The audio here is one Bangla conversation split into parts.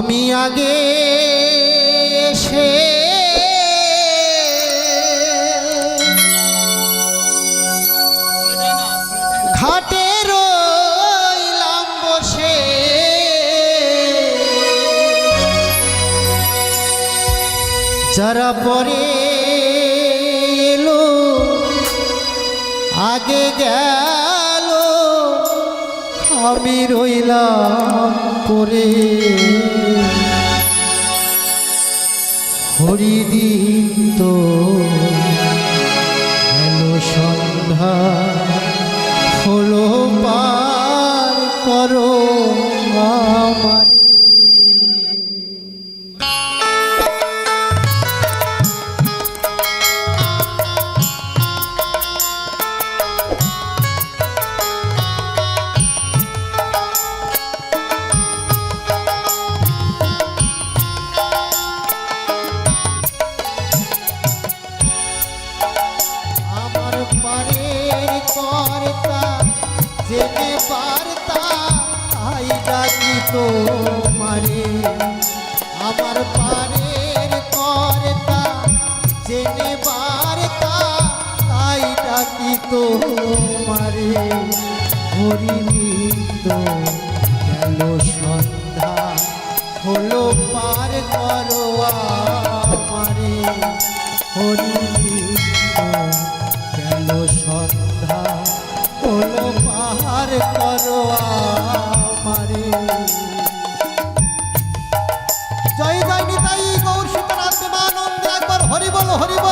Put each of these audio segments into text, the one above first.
আমি আগে বসে। যারা পরে এলো আগে গেল আমি রইলাম হরিদিন তো সন্ধ্যা হলো পার করো আমার তো মারে আমার পারের কর্তা জেনে বার্তা, তাই ডাকি তো মারে হরিনিত গেল সন্ধ্যা, হলো পার করো আমারে। হরিনিত हरिबो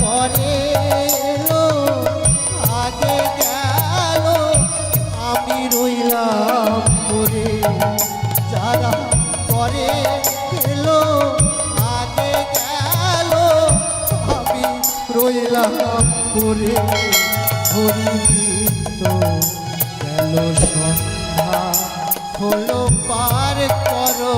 পরে আগে গেল, আমি রইলাম পরে যারা পরে আগে গেল, আমি রইলাম পরে হলো পার করো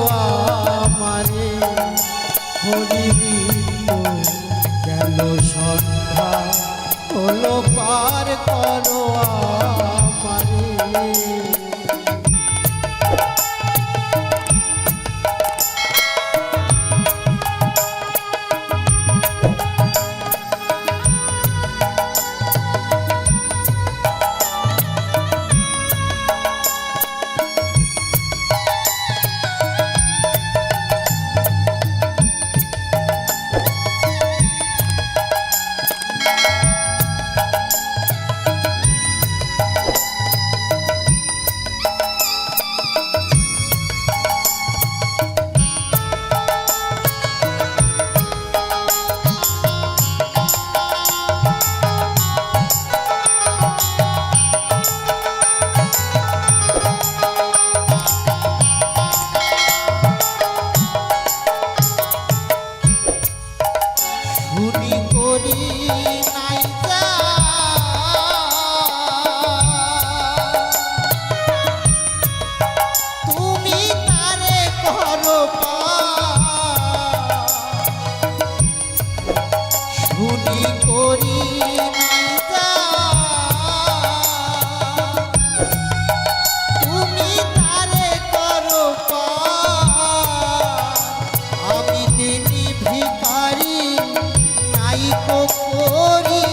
করি,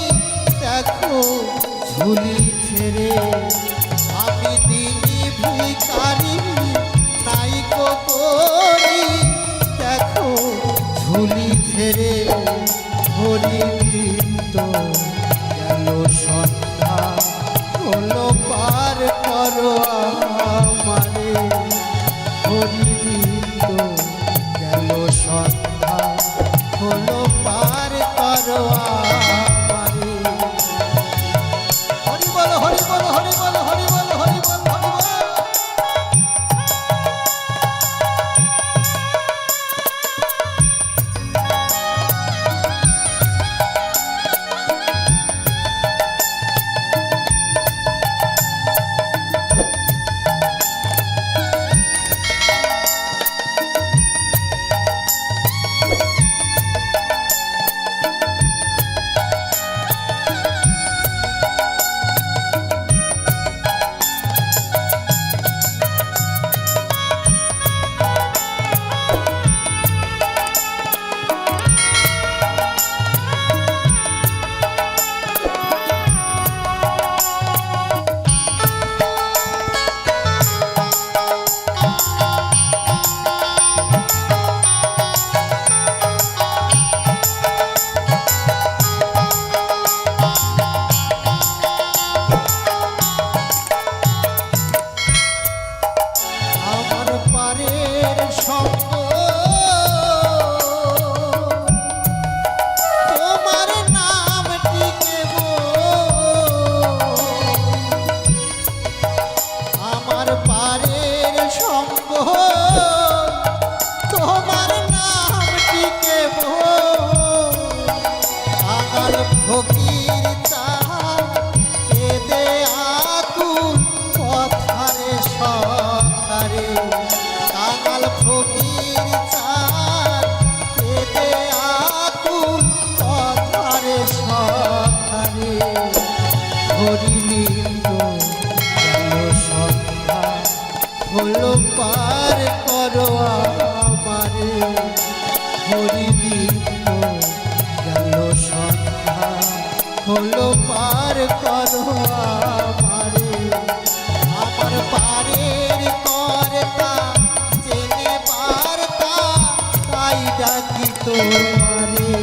দেখো ঝুলি ছেড়ে। আমি দিনই ভিকারি তাই করি, দেখো ঝুলি ছেড়ে। হরি কিন্তু গেল সন্ধ্যা হলো পার করো যাওয়া হরিলিঙ্গ সন্ধ্যা? হলো পার করো আমারে। হরিলিঙ্গ গেল সন্ধ্যা? হলো তাই ডাকি তোমারে।